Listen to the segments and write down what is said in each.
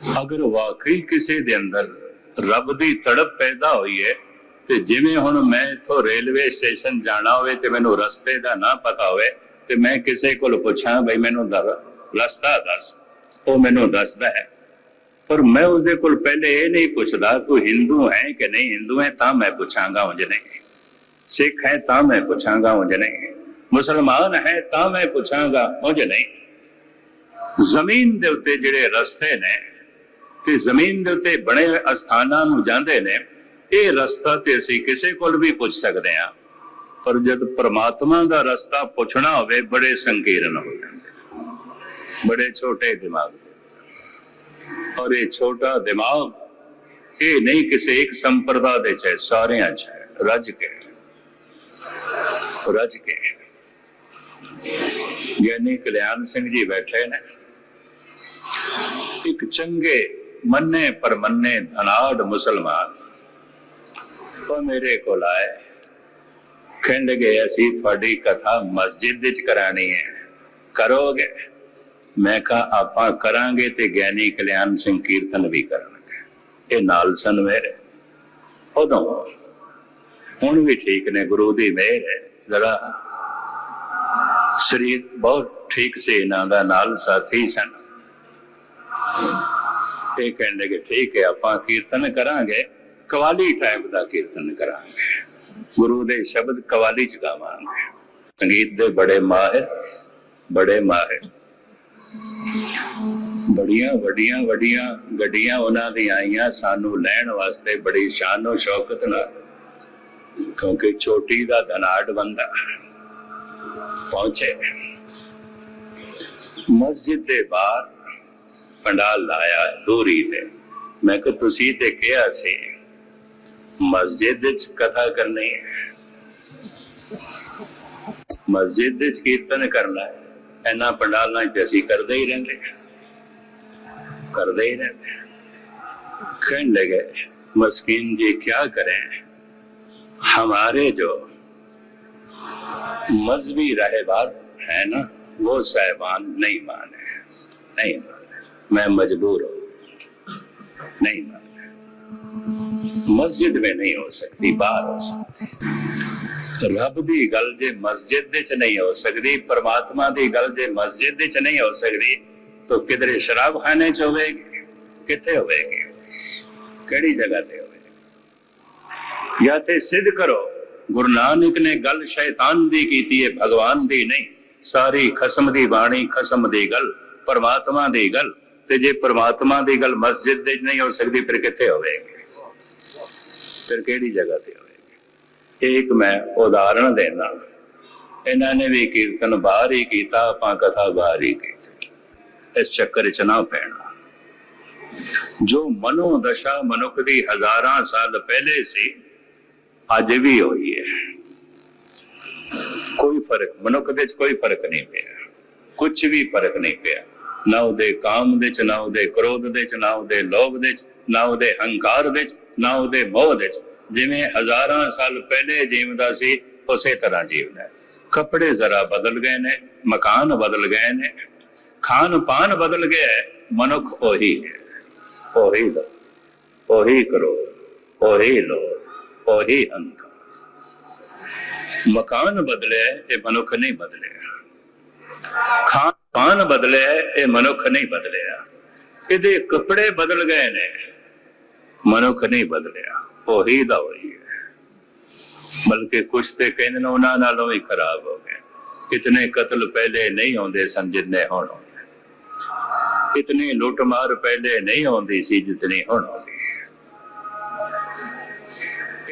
ਅਗਰ ਵਾਕਈ ਕਿਸੇ ਦੇ ਅੰਦਰ ਰੱਬ ਦੀ ਤੜਪ ਪੈਦਾ ਹੋਈ ਹੈ, ਤੇ ਜਿਵੇਂ ਹੁਣ ਮੈਂ ਇਥੋਂ ਰੇਲਵੇ ਸਟੇਸ਼ਨ ਜਾਣਾ ਹੋਵੇ ਤੇ ਮੈਨੂੰ ਰਸਤੇ ਦਾ ਨਾ ਪਤਾ ਹੋਵੇ, ਤੇ ਮੈਂ ਕਿਸੇ ਕੋਲ ਪੁੱਛਾਂ ਬਈ ਮੈਨੂੰ ਰਸਤਾ ਦੱਸ, ਉਹ ਮੈਨੂੰ ਦੱਸਦਾ ਹੈ। ਪਰ ਮੈਂ ਉਸਦੇ ਕੋਲ ਪਹਿਲੇ ਇਹ ਨਹੀਂ ਪੁੱਛਦਾ, ਤੂੰ ਹਿੰਦੂ ਹੈ ਕਿ ਨਹੀਂ? ਹਿੰਦੂ ਹੈ ਤਾਂ ਮੈਂ ਪੁੱਛਾਂਗਾ ਉਂਝ ਨਹੀਂ। ਸਿੱਖ ਹੈ ਤਾਂ ਮੈਂ ਪੁੱਛਾਂਗਾ ਉਂਝ ਨਹੀਂ। ਮੁਸਲਮਾਨ ਹੈ ਤਾਂ ਮੈਂ ਪੁੱਛਾਂਗਾ ਉਂਝ ਨਹੀਂ। ਜ਼ਮੀਨ ਦੇ ਉੱਤੇ ਜਿਹੜੇ ਰਸਤੇ ਨੇ ਤੇ ਜ਼ਮੀਨ ਦੇ ਉੱਤੇ ਬਣੇ ਹੋਏ ਅਸਥਾਨਾਂ ਨੂੰ ਜਾਂਦੇ ਨੇ, ਇਹ ਰਸਤਾ ਤੇ ਅਸੀਂ ਕਿਸੇ ਕੋਲ ਵੀ ਪੁੱਛ ਸਕਦੇ ਹਾਂ। ਪਰ ਜਦ ਪ੍ਰਮਾਤਮਾ ਦਾ ਰਸਤਾ ਪੁੱਛਣਾ ਹੋਵੇ, ਬੜੇ ਸੰਕੀਰਨ ਹੋ ਜਾਂਦੇ ਬੜੇ ਛੋਟੇ ਦਿਮਾਗ ਔਰ ਇਹ ਛੋਟਾ ਦਿਮਾਗ ਇਹ ਨਹੀਂ ਕਿਸੇ ਇੱਕ ਸੰਪਰਦਾ ਦੇ ਚ ਸਾਰਿਆਂ ਚ ਰੱਜ ਕੇ। ਰੱਜ ਕੇ। ਗਿਆਨੀ ਕਲਿਆਣ ਸਿੰਘ ਜੀ ਬੈਠੇ ਨੇ। ਇੱਕ ਚੰਗੇ ਮੰਨੇ ਪਰਮੰਨੇ ਧਨਾੜ ਮੁਸਲਮਾਨ। ਉਹ ਮੇਰੇ ਕੋਲ ਆਏ। ਕਹਿਣ ਲੱਗੇ ਅਸੀਂ ਤੁਹਾਡੀ ਕਥਾ ਮਸਜਿਦ ਵਿੱਚ ਕਰਾਣੀ ਹੈ। ਕਰੋਗੇ? ਮੈਂ ਕਿਹਾ, ਆਪਾਂ ਕਰਾਂਗੇ ਤੇ ਗਿਆਨੀ ਕਲਿਆਣ ਸਿੰਘ ਕੀਰਤਨ ਵੀ ਕਰਨਗੇ ਇਹ ਨਾਲ ਸਨ ਮੇਰੇ। ਉਦੋਂ ਹੁਣ ਵੀ ਠੀਕ ਨੇ, ਗੁਰੂ ਦੀ ਮਿਹਰ ਹੈ। ਜ਼ਰਾ ਸਰੀਰ ਬਹੁਤ ਠੀਕ ਸੀ, ਇਹਨਾਂ ਦਾ ਨਾਲ ਸਾਥੀ ਸਨ। ਇਹ ਕਹਿਣ ਲੱਗੇ ਠੀਕ ਹੈ, ਆਪਾਂ ਕੀਰਤਨ ਕਰਾਂਗੇ, ਕਵਾਲੀ ਟਾਈਪ ਦਾ ਕੀਰਤਨ ਕਰਾਂਗੇ। ਗੁਰੂ ਦੇ ਸ਼ਬਦ ਕਵਾਲੀ ਚ ਗਾਵਾਂਗੇ। ਸੰਗੀਤ ਦੇ ਬੜੇ ਮਾਹਿਰ ਬੜੇ ਮਾਹਿਰ। ਬੜੀਆਂ ਵੱਡੀਆਂ ਵੱਡੀਆਂ ਗੱਡੀਆਂ ਉਹਨਾਂ ਦੀ ਆਈਆਂ, ਸਾਨੂੰ ਲੈਣ ਵਾਸਤੇ ਬੜੀ ਸ਼ਾਨੋ ਸ਼ੌਕਤ ਨਾਲ। ਕਿਉਂਕਿ ਛੋਟੀ ਦਾ ਧਨਾੜ ਬੰਦਾ ਪਹੁੰਚੇ। ਮਸਜਿਦ ਦੇ ਬਾਹਰ ਪੰਡਾਲ ਲਾਇਆ ਦੂਰੀ ਤੇ ਮੈਂ ਕਿ ਤੁਸੀਂ ਤੇ ਕਿਹਾ ਸੀ ਮਸਜਿਦ ਵਿੱਚ ਕਥਾ ਕਰਨੀ ਹੈ ਮਸਜਿਦ ਵਿੱਚ ਕੀਰਤਨ ਕਰਨਾ ਹੈ ਇਹਨਾਂ ਪੰਡਾਲਾਂ 'ਚ ਅਸੀਂ ਕਰਦੇ ਹੀ ਰਹਿੰਦੇ ਕਰਦੇ ਹੀ ਰਹਿੰਦੇ कहने लगे मस्किन जी क्या करें हमारे जो मजहबी रहबार है ना वो साहबान नहीं माने नहीं माने मैं मजबूर हूं नहीं माने मस्जिद में नहीं हो सकती बाहर हो सकती ਰੱਬ ਦੀ ਗੱਲ ਜੇ ਮਸਜਿਦ ਦੇ ਚ ਨਹੀਂ ਹੋ ਸਕਦੀ ਪਰਮਾਤਮਾ ਦੀ ਗੱਲ ਜੇ ਮਸਜਿਦ ਦੇ ਚ ਨਹੀਂ ਹੋ ਸਕਦੀ ਤਾਂ ਕਿਧਰੇ ਸ਼ਰਾਬਖਾਨੇ ਚ ਹੋਵੇਗੀ ਕਿੱਥੇ ਹੋਵੇਗੀ ਕਿਹੜੀ ਜਗ੍ਹਾ ਤੇ ਹੋਵੇਗੀ ਜਾਂ ਤੇ ਸਿੱਧ ਕਰੋ ਗੁਰੂ ਨਾਨਕ ਨੇ ਗੱਲ ਸ਼ੈਤਾਨ ਦੀ ਕੀਤੀ ਹੈ ਭਗਵਾਨ ਦੀ ਨਹੀਂ ਸਾਰੀ ਖਸਮ ਦੀ ਬਾਣੀ ਖਸਮ ਦੀ ਗੱਲ ਪਰਮਾਤਮਾ ਦੀ ਗੱਲ ਤੇ ਜੇ ਪ੍ਰਮਾਤਮਾ ਦੀ ਗੱਲ ਮਸਜਿਦ ਦੇ ਚ ਨਹੀਂ ਹੋ ਸਕਦੀ, ਫਿਰ ਕਿੱਥੇ ਹੋਵੇਗੀ? ਫਿਰ ਕਿਹੜੀ ਜਗ੍ਹਾ ਤੇ ਹੋਵੇਗੀ? ਇਹ ਇੱਕ ਮੈਂ ਉਦਾਹਰਣ ਦੇਣਾ। ਇਹਨਾਂ ਨੇ ਵੀ ਕੀਰਤਨ ਬਾਹਰ ਹੀ ਕੀਤਾ, ਆਪਾਂ ਕਥਾ ਬਾਹਰ ਹੀ ਕੀਤੀ। ਇਸ ਚੱਕਰ ਚ ਨਾ ਪੈਣਾ। ਜੋ ਮਨੋ ਦਸ਼ਾ ਮਨੁੱਖ ਦੀ ਹਜ਼ਾਰਾਂ ਸਾਲ ਪਹਿਲੇ ਸੀ, ਅੱਜ ਵੀ ਹੋਈ ਹੈ। ਕੋਈ ਫ਼ਰਕ, ਮਨੁੱਖ ਦੇ ਵਿੱਚ ਕੋਈ ਫ਼ਰਕ ਨਹੀਂ ਪਿਆ। ਕੁਝ ਵੀ ਫ਼ਰਕ ਨਹੀਂ ਪਿਆ। ਨਾ ਉਹਦੇ ਕਾਮ ਦੇ ਚ, ਨਾ ਉਹਦੇ ਕ੍ਰੋਧ ਦੇ ਚ, ਨਾ ਉਹਦੇ ਲੋਭ ਦੇ ਚ, ਨਾ ਉਹਦੇ ਹੰਕਾਰ ਦੇ ਚ, ਨਾ ਉਹਦੇ ਮੋਹ ਦੇ ਚ। ਜਿਵੇਂ ਹਜ਼ਾਰਾਂ ਸਾਲ ਪਹਿਲੇ ਜੀਵਦਾ ਸੀ, ਉਸੇ ਤਰ੍ਹਾਂ ਜੀਵਦਾ ਹੈ। ਕੱਪੜੇ ਜ਼ਰਾ ਬਦਲ ਗਏ ਨੇ, ਮਕਾਨ ਬਦਲ ਗਏ ਨੇ, ਖਾਨ ਪਾਨ ਬਦਲ ਗਿਆ ਮਨੁੱਖ ਉਹੀ ਹੈ। ਉਹੀ ਲੋ ਉਹੀ ਕਰੋ ਉਹੀ ਲੋ ਉਹੀ ਹੰਕਾਰ। ਮਕਾਨ ਬਦਲਿਆ ਤੇ ਮਨੁੱਖ ਨਹੀਂ ਬਦਲਿਆ। ਖਾਨ ਪਾਨ ਬਦਲਿਆ ਇਹ ਮਨੁੱਖ ਨਹੀਂ ਬਦਲਿਆ। ਇਹਦੇ ਕੱਪੜੇ ਬਦਲ ਗਏ ਨੇ, ਮਨੁੱਖ ਨਹੀਂ ਬਦਲਿਆ। ਉਹੀ ਦਾ ਹੋਈ ਹੈ। ਬਲਕਿ ਕੁਛ ਤੇ ਕਹਿੰਦੇ ਨੇ, ਉਹਨਾਂ ਨਾਲੋਂ ਵੀ ਖਰਾਬ ਹੋ ਗਏ। ਇਤਨੇ ਕਤਲ ਪਹਿਲੇ ਨਹੀਂ ਹੁੰਦੇ ਸਨ, ਜਿੰਨੇ ਹੁਣ ਹੁੰਦੇ ਇਤਨੀ ਲੁੱਟਮਾਰ ਪਹਿਲੇ ਨਹੀਂ ਹੁੰਦੀ ਸੀ, ਜਿਤਨੀ ਹੁਣ ਹੁੰਦੀ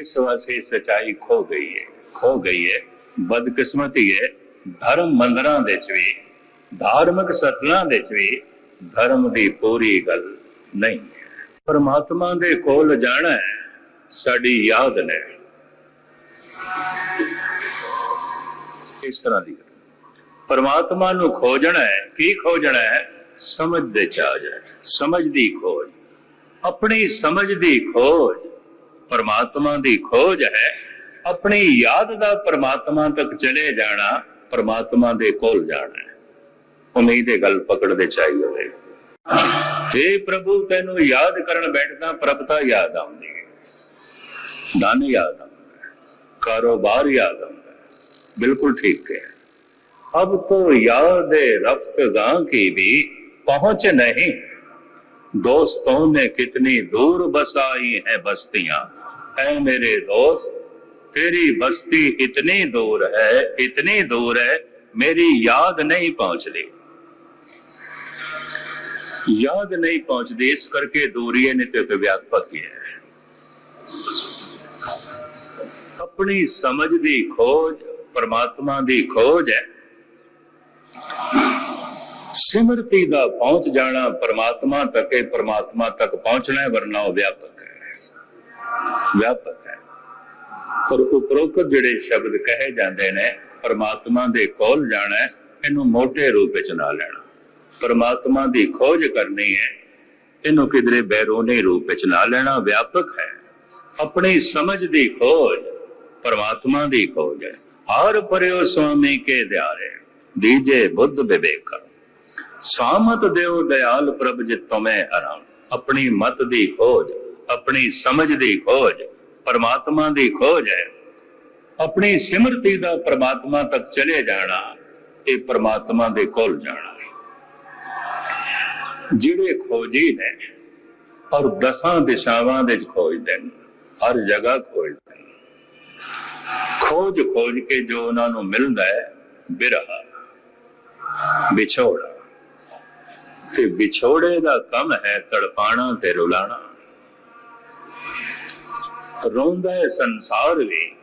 ਇਸ ਵਾਸਤੇ ਸਚਾਈ ਖੋ ਗਈ ਹੈ, ਖੋ ਗਈ ਹੈ। ਬਦਕਿਸਮਤੀ ਹੈ, ਧਰਮ ਮੰਦਰਾਂ ਦੇ ਵਿੱਚ ਵੀ ਧਾਰਮਿਕ ਸਥਲਾਂ ਦੇ ਵਿੱਚ ਵੀ ਧਰਮ ਦੀ ਪੂਰੀ ਗੱਲ ਨਹੀਂ। ਪਰਮਾਤਮਾ ਦੇ ਕੋਲ ਜਾਣਾ ਸਾਡੀ ਯਾਦ ਨੇ ਇਸ ਤਰ੍ਹਾਂ ਦੀ ਗੱਲ। ਪਰਮਾਤਮਾ ਨੂੰ ਖੋਜਣਾ ਹੈ, ਕੀ ਖੋਜਣਾ ਹੈ? ਸਮਝ ਦੇ ਚ ਆ ਜਾਏ ਸਮਝ ਦੀ ਖੋਜ। ਆਪਣੀ ਸਮਝ ਦੀ ਖੋਜ ਪਰਮਾਤਮਾ ਦੀ ਖੋਜ ਹੈ। ਆਪਣੀ ਯਾਦ ਦਾ ਪਰਮਾਤਮਾ ਤੱਕ ਚਲੇ ਜਾਣਾ, ਪਰਮਾਤਮਾ ਦੇ ਕੋਲ ਜਾਣਾ ਹੈ। ਉਮੀਦ ਇਹ ਗੱਲ ਪਕੜ ਦੇ ਚਾਹੀਏ ਹੋਵੇ हे ਪ੍ਰਭੂ ਤੈਨੂੰ ਯਾਦ ਕਰਨ ਬੈਠਦਾ ਪ੍ਰਭਤਾ ਯਾਦ ਆਉਂਦੀ ਹੈ ਧਨ ਯਾਦ ਆਉਂਦਾ ਹੈ ਕਾਰੋਬਾਰ ਯਾਦ ਆਉਂਦਾ ਹੈ ਬਿਲਕੁਲ ਠੀਕ ਹੈ अब तो याद रफ्तगा की भी पहुंच नहीं दोस्तों ने कितनी दूर बसाई है बस्तियां ऐ मेरे दोस्त तेरी बस्ती इतनी दूर है इतनी दूर है मेरी याद नहीं पहुंचती याद ਯਾਦ ਨਹੀਂ ਪਹੁੰਚਦੀ, ਇਸ ਕਰਕੇ ਦੋਰੀਏ ਨੇ ਤੇ ਵਿਆਪਕ ਹੈ ਆਪਣੀ ਸਮਝ ਦੀ ਖੋਜ, ਪਰਮਾਤਮਾ ਦੀ ਖੋਜ ਹੈ। ਸਿਮਰਤੀ ਦਾ ਪਹੁੰਚ ਜਾਣਾ ਪਰਮਾਤਮਾ ਤੱਕ ਹੈ, ਪਰਮਾਤਮਾ ਤੱਕ ਪਹੁੰਚਣਾ ਹੈ, ਵਰਨਾ ਉਹ ਵਿਆਪਕ ਹੈ। ਵਿਆਪਕ ਹੈ। ਪਰ ਉਪਰੋਕਤ ਜਿਹੜੇ ਸ਼ਬਦ ਕਹੇ ਜਾਂਦੇ ਨੇ, ਪਰਮਾਤਮਾ ਦੇ ਕੋਲ ਜਾਣਾ ਇਹਨੂੰ ਮੋਟੇ ਰੂਪ ਵਿੱਚ ਨਾ ਲੈਣਾ। ਪਰਮਾਤਮਾ ਦੀ ਖੋਜ ਕਰਨੀ ਹੈ, ਇਹਨੂੰ ਕਿਧਰੇ ਬੈਰੋਨੇ ਰੂਪ ਵਿੱਚ ਨਾ ਲੈਣਾ ਵਿਆਪਕ ਹੈ। ਆਪਣੀ ਸਮਝ ਦੀ ਖੋਜ ਪਰਮਾਤਮਾ ਦੀ ਖੋਜ ਹੈ। ਹਰ ਪਰਿਓ ਸੁਆਮੀ ਕੇ ਦਿਆਰੇ ਦੀਜੇ ਬੁੱਧ ਵਿਵੇਕ। ਸਾਮਤ ਦਿਓ ਦਇਆਲ ਪ੍ਰਭ ਜਿ ਤੁਮੇ ਹਰਾਮ ਆਪਣੀ ਮਤ ਦੀ ਖੋਜ, ਆਪਣੀ ਸਮਝ ਦੀ ਖੋਜ ਪਰਮਾਤਮਾ ਦੀ ਖੋਜ ਹੈ। ਆਪਣੀ ਸਿਮਰਤੀ ਦਾ ਪਰਮਾਤਮਾ ਤੱਕ ਚਲੇ ਜਾਣਾ, ਇਹ ਪਰਮਾਤਮਾ ਦੇ ਕੋਲ ਜਾਣਾ। ਜਿਹੜੇ ਖੋਜੀ ਨੇ ਔਰ ਦਸਾਂ ਦਿਸ਼ਾਵਾਂ ਦੇ ਖੋਜਦੇ ਨੇ ਹਰ ਜਗ੍ਹਾ ਖੋਜਦੇ ਨੇ ਖੋਜ ਖੋਜ ਕੇ ਜੋ ਉਹਨਾਂ ਨੂੰ ਮਿਲਦਾ ਹੈ, ਬਿਰਹਾ, ਵਿਛੋੜਾ। ਤੇ ਵਿਛੋੜੇ ਦਾ ਕੰਮ ਹੈ ਤੜਪਾਣਾ ਤੇ ਰੁਲਾਣਾ। ਰੋਂਦਾ ਹੈ ਸੰਸਾਰ ਵੀ,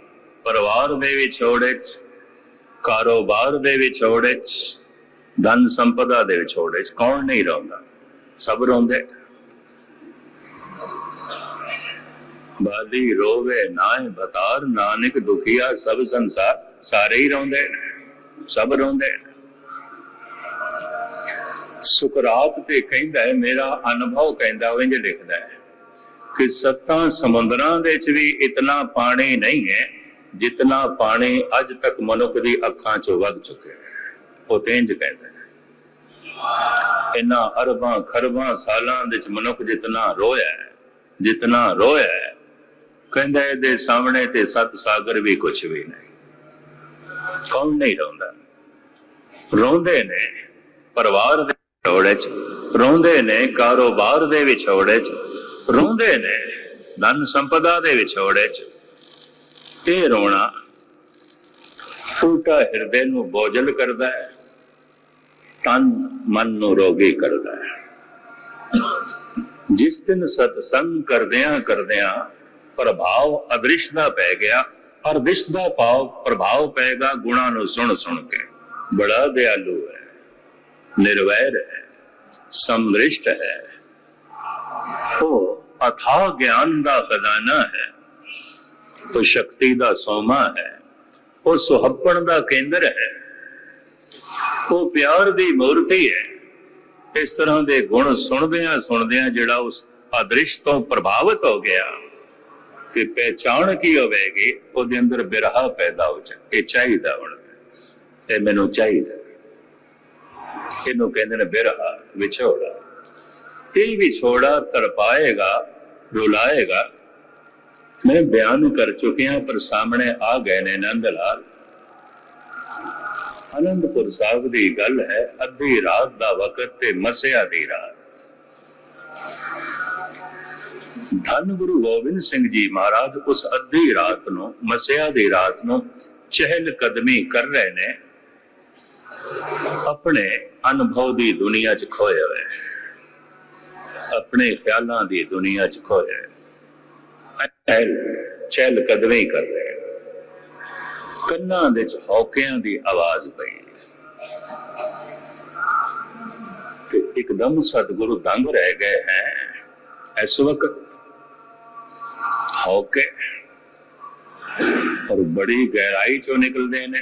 ਪਰਿਵਾਰ ਦੇ ਵਿਛੋੜੇ ਚ, ਕਾਰੋਬਾਰ ਦੇ ਵਿਛੋੜੇ ਚ ਧਨ ਸੰਪਦਾ ਦੇ ਵਿਛੋੜੇ ਚ, ਕੌਣ ਨਹੀਂ ਰੋਂਦਾ? ਸਭ ਰੋਂਦੇ। ਬਾਦੀ ਰੋਵੇ ਨਾਏ ਬਤਾਰ, ਨਾਨਕ ਦੁਖੀਆ ਸਭ ਸੰਸਾਰ, ਸਾਰੇ ਹੀ ਰੋਂਦੇ ਸਭ ਰੋਂਦੇ ਸੁਕਰਾਤ ਤੇ ਕਹਿੰਦਾ ਹੈ, ਮੇਰਾ ਅਨੁਭਵ ਕਹਿੰਦਾ ਉਹ ਇੰਜ ਲਿਖਦਾ ਹੈ ਕਿ ਸੱਤਾਂ ਸਮੁੰਦਰਾਂ ਦੇ ਵਿੱਚ ਵੀ ਇਤਨਾ ਪਾਣੀ ਨਹੀਂ ਹੈ, ਜਿਤਨਾ ਪਾਣੀ ਅੱਜ ਤੱਕ ਮਨੁੱਖ ਦੀ ਅੱਖਾਂ 'ਚੋਂ ਵਗ ਚੁੱਕਿਆ ਹੈ। ਉਹ ਤੇ ਇੰਜ ਕਹਿੰਦਾ ਇਨਾ ਅਰਬਾਂ ਖਰਬਾਂ ਸਾਲਾਂ ਵਿੱਚ ਮਨੁੱਖ ਜਿਤਨਾ ਰੋਇਆ ਜਿਤਨਾ ਰੋਇਆ ਹੈ, ਕਹਿੰਦਾ ਇਹਦੇ ਸਾਹਮਣੇ ਤੇ ਸੱਤ ਸਾਗਰ ਵੀ ਕੁਝ ਵੀ ਨਹੀਂ। ਕੌਣ ਨਹੀਂ ਰੋਂਦਾ? ਰੋਂਦੇ ਨੇ ਪਰਿਵਾਰ ਦੇ ਵਿਛੋੜੇ ਚ, ਰੋਂਦੇ ਨੇ ਕਾਰੋਬਾਰ ਦੇ ਵਿਛੋੜੇ ਚ, ਰੋਂਦੇ ਨੇ ਧਨ ਸੰਪਦਾ ਦੇ ਵਿਛੋੜੇ ਚ। ਇਹ ਰੋਣਾ ਉਲਟਾ ਹਿਰਦੇ ਨੂੰ ਬੋਝਲ ਕਰਦਾ ਹੈ। ਤਨ ਮਨ ਨੂੰ ਰੋਗੀ ਕਰਦਾ ਹੈ। ਜਿਸ ਦਿਨ ਸਤਸੰਗ ਕਰਦਿਆਂ ਕਰਦਿਆਂ ਪ੍ਰਭਾਵ ਅਦ੍ਰਿਸ਼ ਦਾ ਪੈ ਗਿਆ ਔਰ ਦਿਸ਼ ਦਾ ਭਾਵ ਪ੍ਰਭਾਵ ਪਏਗਾ ਗੁਣਾ ਨੂੰ ਸੁਣ ਸੁਣ ਕੇ। ਬੜਾ ਦਿਆਲੂ ਹੈ, ਨਿਰਵੈਰ ਹੈ, ਸਮ੍ਰਿਸ਼ਟ ਹੈ। ਉਹ ਅਥਾ ਗਿਆਨ ਦਾ ਖਜ਼ਾਨਾ ਹੈ ਉਹ ਸ਼ਕਤੀ ਦਾ ਸੋਮਾ ਹੈ ਉਹ ਸੁਹੱਪਣ ਦਾ ਕੇਂਦਰ ਹੈ। ਉਹ ਪਿਆਰ ਦੀ ਮੂਰਤੀ ਹੈ। ਇਸ ਤਰ੍ਹਾਂ ਦੇ ਗੁਣ ਸੁਣਦਿਆਂ ਸੁਣਦਿਆਂ ਜਿਹੜਾ ਉਸ ਅਦ੍ਰਿਸ਼ ਤੋਂ ਪ੍ਰਭਾਵਿਤ ਹੋ ਗਿਆ ਕਿ ਪਹਿਚਾਣ ਕੀ ਹੋਵੇਗੀ, ਉਹਦੇ ਅੰਦਰ ਬਿਰਹਾ ਪੈਦਾ ਹੋ ਜਾ, ਇਹ ਚਾਹੀਦਾ ਹੁਣ। ਇਹ ਮੈਨੂੰ ਚਾਹੀਦਾ। ਇਹਨੂੰ ਕਹਿੰਦੇ ਨੇ ਬਿਰਹਾ, ਵਿਛੋੜਾ। ਇਹ ਵਿਛੋੜਾ ਤੜਪਾਏਗਾ, ਰੁਲਾਏਗਾ। ਮੈਂ ਬਿਆਨ ਕਰ ਚੁੱਕਿਆ, ਪਰ ਸਾਹਮਣੇ ਆ ਗਏ ਨੇ ਨੰਦ ਲਾਲ। ਅਨੰਦਪੁਰ ਸਾਹਿਬ ਦੀ ਗੱਲ ਹੈ, ਅੱਧੀ ਰਾਤ ਦਾ ਵਕਤ ਤੇ ਮਸਿਆ ਦੀ ਰਾਤ। ਧੰਨ ਗੁਰੂ ਗੋਬਿੰਦ ਸਿੰਘ ਜੀ ਮਹਾਰਾਜ, ਉਸ ਅੱਧੀ ਰਾਤ ਨੂੰ, ਮਸਿਆ ਦੀ ਰਾਤ ਨੂੰ ਚਹਿਲ ਕਦਮੀ ਕਰ ਰਹੇ ਨੇ। ਆਪਣੇ ਅਨੁਭਵ ਦੀ ਦੁਨੀਆ 'ਚ ਖੋਏ ਹੋਏ। ਆਪਣੇ ਖਿਆਲਾਂ ਦੀ ਦੁਨੀਆ 'ਚ ਖੋਏ ਚਹਿਲ ਚਹਿਲ ਕਦਮੀ ਕਰ ਰਹੇ। ਕੰਨਾਂ ਦੇ 'ਚ ਹੌਕਿਆਂ ਦੀ ਆਵਾਜ਼ ਪਈ। ਤੇ ਇੱਕਦਮ ਸਤਿਗੁਰੂ ਦੰਗ ਰਹਿ ਗਏ ਹੈ। ਇਸ ਵਕਤ ਹੌਕੇ ਔਰ ਬੜੀ ਗਹਿਰਾਈ ਚੋਂ ਨਿਕਲਦੇ ਨੇ।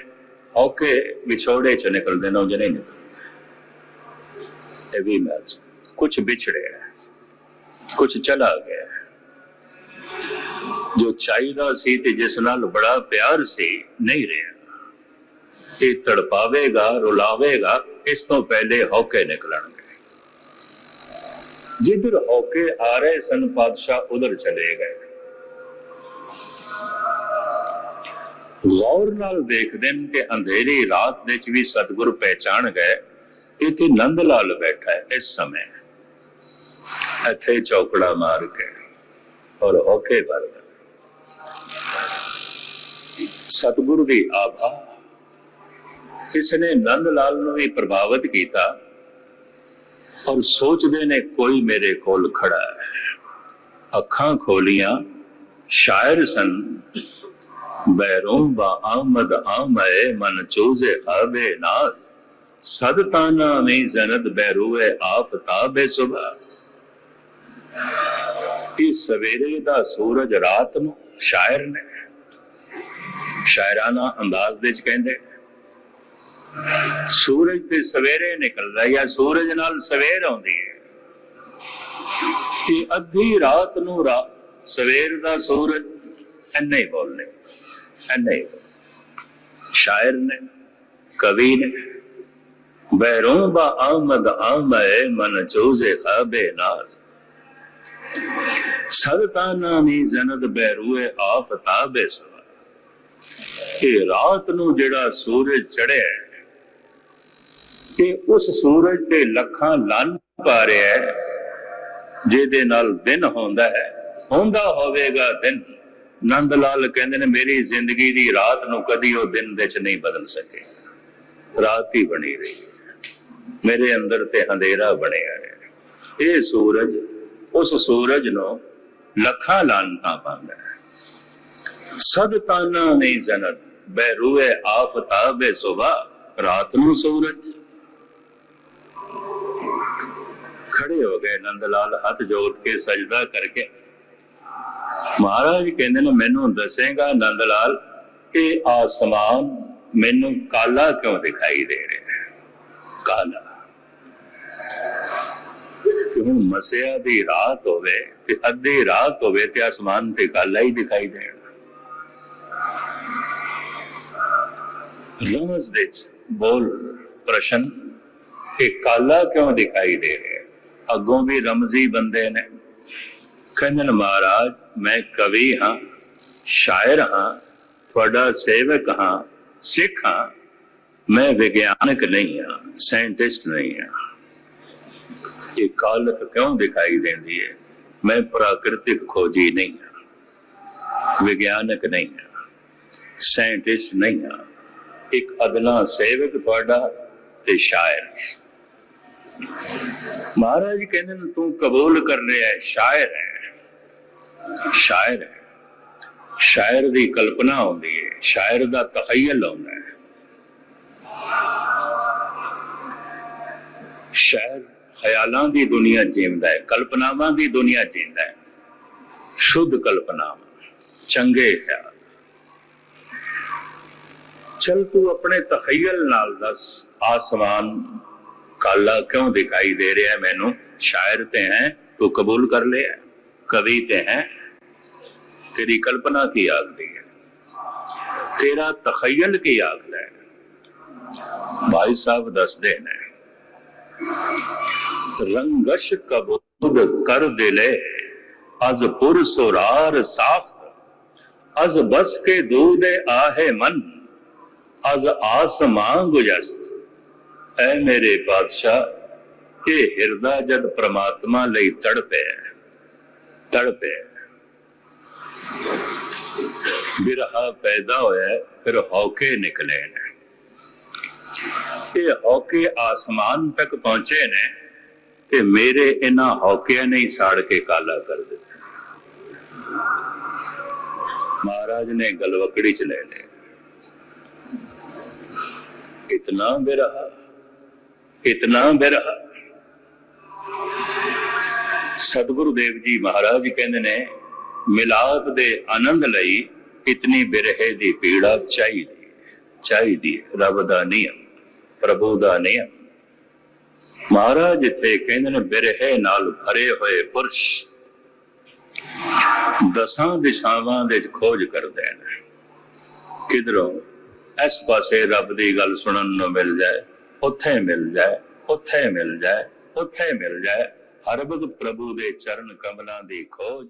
ਹੌਕੇ ਵਿਛੋੜੇ ਚੋਂ ਨਿਕਲਦੇ ਨੇ, ਉਹ ਜਨੇ ਇਹ ਵੀ ਮੈਚ ਕੁਝ ਵਿਛੜਿਆ ਕੁਝ ਚਲਾ ਗਿਆ। ਜੋ ਚਾਹੀਦਾ ਸੀ ਤੇ ਜਿਸ ਨਾਲ ਬੜਾ ਪਿਆਰ ਸੀ, ਨਹੀਂ ਰਿਹਾ। ਇਹ ਤੜਪਾਵੇਗਾ, ਰੁਲਾਵੇਗਾ, ਇਸ ਤੋਂ ਪਹਿਲੇ ਹੌਕੇ ਨਿਕਲਣਗੇ। ਜਿੱਧਰ ਹੋ ਆ ਰਹੇ ਸਨ, ਪਾਤਸ਼ਾਹ ਉਧਰ ਚਲੇ ਗਏ। ਗੌਰ ਨਾਲ ਦੇਖਦੇ ਨੇ ਕਿ ਅੰਧੇਰੀ ਰਾਤ ਦੇ ਵਿੱਚ ਵੀ ਸਤਿਗੁਰ ਪਹਿਚਾਣ ਗਏ। ਇੱਥੇ ਨੰਦ ਲਾਲ ਬੈਠਾ ਹੈ ਇਸ ਸਮੇਂ। ਇੱਥੇ ਚੌਕੜਾ ਮਾਰ ਕੇ ਔਰ ਹੋਕੇ ਵਰ ਸਤਿਗੁਰੂ ਦੀ ਆਭਾ। ਇਸ ਨੇ ਨੰਦ ਲਾਲ ਨੂੰ ਵੀ ਪ੍ਰਭਾਵਿਤ ਕੀਤਾ ਔਰ ਸੋਚਦੇ ਨੇ ਕੋਈ ਮੇਰੇ ਕੋਲ ਖੜਾ ਹੈ। ਅੱਖਾਂ ਖੋਲੀਆਂ, ਸ਼ਾਇਰ ਸਨ, ਬੈਰੋਂ ਬਾ ਆਮਦ ਆਮਏ, ਮਨ ਚੋਜ਼ੇ ਖਾਬੇ ਨਾਜ਼ ਸਦ ਤਾਨਾ ਮੇ ਜ਼ਨਦ ਬੈਰੂਏ ਆਫਤਾਬੇ ਸੁਬਾ ਇਹ ਸਵੇਰੇ ਦਾ ਸੂਰਜ ਰਾਤ ਨੂੰ ਸ਼ਾਇਰ ਨੇ ਸ਼ਾਇਰਾਨਾ ਅੰਦਾਜ਼ ਵਿੱਚ ਕਹਿੰਦੇ, ਸੂਰਜ ਤੇ ਸਵੇਰੇ ਨਿਕਲਦਾ ਜਾਂ ਸੂਰਜ ਨਾਲ ਸਵੇਰ ਆਉਂਦੀ ਹੈ? ਕਿ ਅੱਧੀ ਰਾਤ ਨੂੰ ਰਾ, ਸਵੇਰ ਦਾ ਸੂਰਜ ਐਨੇ ਹੀ ਬੋਲਨੇ ਐਨੇ ਹੀ। ਸ਼ਾਇਰ ਨੇ, ਕਵੀ ਨੇ, ਬੈਰੋਂ ਬਾ ਆਮਦ ਆਮਏ ਮਨ ਚੋਜ਼ੇ ਖਾਬੇ ਨਾਜ਼। ਸਰਤਾਨਾ ਮੀ ਜਨਦ ਬੈਰੂਏ ਆਫਤਾਬੇ ਸਵਾ ਇਹ ਰਾਤ ਨੂੰ ਜਿਹੜਾ ਸੂਰਜ ਚੜਿਆ ਹੈ, ਉਸ ਸੂਰਜ ਤੇ ਲੱਖਾਂ ਲੰਨ ਪਾ ਰਿਹਾ ਹੈ ਜਿਹਦੇ ਨਾਲ ਦਿਨ ਹੁੰਦਾ ਹੈ ਹੁੰਦਾ ਹੋਵੇਗਾ ਦਿਨ। ਨੰਦ ਲਾਲ ਕਹਿੰਦੇ ਨੇ ਮੇਰੀ ਜ਼ਿੰਦਗੀ ਦੀ ਰਾਤ ਨੂੰ ਕਦੀ ਉਹ ਦਿਨ ਵਿੱਚ ਨਹੀਂ ਬਦਲ ਸਕੇ। ਰਾਤ ਹੀ ਬਣੀ ਰਹੀ ਮੇਰੇ ਅੰਦਰ ਤੇ ਹਨੇਰਾ ਬਣਿਆ ਇਹ ਸੂਰਜ ਉਸ ਸੂਰਜ ਨੂੰ ਲੱਖਾਂ ਲਾਨਤਾਂ ਪਾਉਂਦਾ ਸਦ ਤਾਨਾ ਨਹੀਂ ਜਨਤ। ਬੈਰੂਏ ਆਫਤਾਬੇ ਸੁਬਾ ਰਾਤ ਨੂੰ ਸੂਰਜ ਖੜੇ ਹੋ ਗਏ ਨੰਦ ਲਾਲ, ਹੱਥ ਜੋੜ ਕੇ ਸਜਦਾ ਕਰਕੇ। ਮਹਾਰਾਜ ਕਹਿੰਦੇ ਨੇ, ਮੈਨੂੰ ਦੱਸੇਗਾ ਨੰਦ ਲਾਲ ਕਿ ਆਸਮਾਨ ਮੈਨੂੰ ਕਾਲਾ ਕਿਉਂ ਦਿਖਾਈ ਦੇ ਰਿਹਾ ਕਾਲਾ। ਕਿ ਮਸਿਆ ਦੀ ਰਾਤ ਹੋਵੇ ਤੇ ਅੱਧੀ ਰਾਤ ਹੋਵੇ ਤੇ ਆਸਮਾਨ ਤੇ ਕਾਲਾ ਹੀ ਦਿਖਾਈ ਦੇਣਾ ਰਮਜ਼ ਦੇ ਵਿੱਚ ਬੋਲ ਪ੍ਰਸ਼ਨ ਕਿ ਕਾਲਾ ਕਿਉਂ ਦਿਖਾਈ ਦੇ ਰਿਹਾ ਹੈ? ਅੱਗੋਂ ਵੀ ਰਮਜ਼ੀ ਬੰਦੇ ਨੇ ਕਹਿੰਦੇ ਨੇ ਮਹਾਰਾਜ ਮੈਂ ਕਵੀ ਹਾਂ ਸ਼ਾਇਰ ਹਾਂ ਤੁਹਾਡਾ ਸੇਵਕ ਹਾਂ ਸਿੱਖ ਹਾਂ ਮੈਂ ਵਿਗਿਆਨਕ ਨਹੀਂ ਹਾਂ ਸਾਇੰਟਿਸਟ ਨਹੀਂ ਹਾਂ ਇਹ ਕਾਲਕ ਕਿਉਂ ਦਿਖਾਈ ਦਿੰਦੀ ਹੈ ਮੈਂ ਪ੍ਰਾਕਿਰਤਿਕ ਖੋਜੀ ਨਹੀਂ ਹਾਂ ਵਿਗਿਆਨਕ ਨਹੀਂ ਹਾਂ ਸਾਇੰਟਿਸਟ ਨਹੀਂ ਹਾਂ ਇੱਕ ਅਦਨਾ ਸੇਵਕ ਤੁਹਾਡਾ ਤੇ ਸ਼ਾਇਰ। ਮਹਾਰਾਜ ਕਹਿੰਦੇ ਨੇ, ਤੂੰ ਕਬੂਲ ਕਰ ਲਿਆ ਹੈ ਸ਼ਾਇਰ ਹੈ। ਸ਼ਾਇਰ ਹੈ। ਸ਼ਾਇਰ ਦੀ ਕਲਪਨਾ ਹੁੰਦੀ ਹੈ, ਸ਼ਾਇਰ ਦਾ ਤਖਯਲ ਹੁੰਦਾ ਹੈ। ਸ਼ਾਇਰ ਖਿਆਲਾਂ ਦੀ ਦੁਨੀਆ ਜੀਵਦਾ ਹੈ, ਕਲਪਨਾਵਾਂ ਦੀ ਦੁਨੀਆ ਜੀਂਦਾ ਹੈ। ਸ਼ੁੱਧ ਕਲਪਨਾਵਾਂ, ਚੰਗੇ ਖਿਆਲ। ਚਲ ਤੂੰ ਆਪਣੇ ਤਖਯਲ ਨਾਲ ਦੱਸ, ਆਸਮਾਨ ਕਾਲਾ ਕਿਉਂ ਦਿਖਾਈ ਦੇ ਰਿਹਾ ਮੈਨੂੰ? ਸ਼ਾਇਰ ਤੇ ਹੈ, ਤੂੰ ਕਬੂਲ ਕਰ ਲਿਆ ਕਵੀ ਤੇ ਹੈ। ਤੇਰੀ ਕਲਪਨਾ ਕੀ ਆਖਦੀ ਹੈ? ਤੇਰਾ ਤਖਯਲ ਕੀ ਆਖਦਾ ਹੈ? ਭਾਈ ਸਾਹਿਬ ਦੱਸਦੇ ਨੇ, ਰੰਗਸ਼ ਕਬੂਦ ਕਰ ਦਿਲੇ, ਅਜ਼ ਪੁਰ ਸੁਰਾਰ ਸਾਖਤ ਅਜ਼ ਬਸ ਕੇ ਦੂਦੇ ਆਹੇ ਮਨ। ਅਜ਼ ਆਸਮਾਂ ਗੁਜਸਤ ਐ ਮੇਰੇ ਬਾਦਸ਼ਾਹ, ਇਹ ਹਿਰਦਾ ਜਦ ਪ੍ਰਮਾਤਮਾ ਲਈ ਤੜਪਿਆ ਤੜਪਿਆ ਬਿਰਹਾ ਪੈਦਾ ਹੋਇਆ, ਫਿਰ ਹੌਕੇ ਨਿਕਲੇ ਨੇ। ਇਹ ਹੌਕੇ ਆਸਮਾਨ ਤੱਕ ਪਹੁੰਚੇ ਨੇ ਤੇ ਮੇਰੇ ਇਹਨਾਂ ਹੌਕਿਆਂ ਨੇ ਹੀ ਸਾੜ ਕੇ ਕਾਲਾ ਕਰ ਦਿੱਤਾ। ਮਹਾਰਾਜ ਨੇ ਗਲਵਕੜੀ ਚ ਲੈ ਲਿਆ। ਇਤਨਾ ਬਿਰਹਾ ਇਤਨਾ ਬਿਰਹਾ ਸਤਿਗੁਰੂ ਦੇਵ ਜੀ ਮਹਾਰਾਜ ਕਹਿੰਦੇ ਨੇ, ਮਿਲਾਪ ਦੇ ਆਨੰਦ ਲਈ ਇਤਨੀ ਬਿਰਹੇ ਦੀ ਪੀੜਾ ਚਾਹੀਦੀ ਚਾਹੀਦੀ ਰੱਬ ਦਾ ਨਿਯਮ ਪ੍ਰਭੂ ਦਾ ਨਿਯਮ ਮਹਾਰਾਜ ਇੱਥੇ ਕਹਿੰਦੇ ਨੇ, ਬਿਰਹੇ ਨਾਲ ਭਰੇ ਹੋਏ ਪੁਰਸ਼ ਦਸਾਂ ਦਿਸ਼ਾਵਾਂ ਦੇ ਖੋਜ ਕਰਦੇ ਨੇ। ਕਿਧਰੋਂ? ਇਸ ਪਾਸੇ ਰੱਬ ਦੀ ਗੱਲ ਸੁਣਨ ਨੂੰ ਮਿਲ ਜਾਏ, ਉੱਥੇ ਮਿਲ ਜਾਏ, ਉੱਥੇ ਮਿਲ ਜਾਏ, ਉੱਥੇ ਮਿਲ ਜਾਏ। ਹਰ ਵਕਤ ਪ੍ਰਭੂ ਦੇ ਚਰਨ ਕਮਲਾਂ ਦੀ ਖੋਜ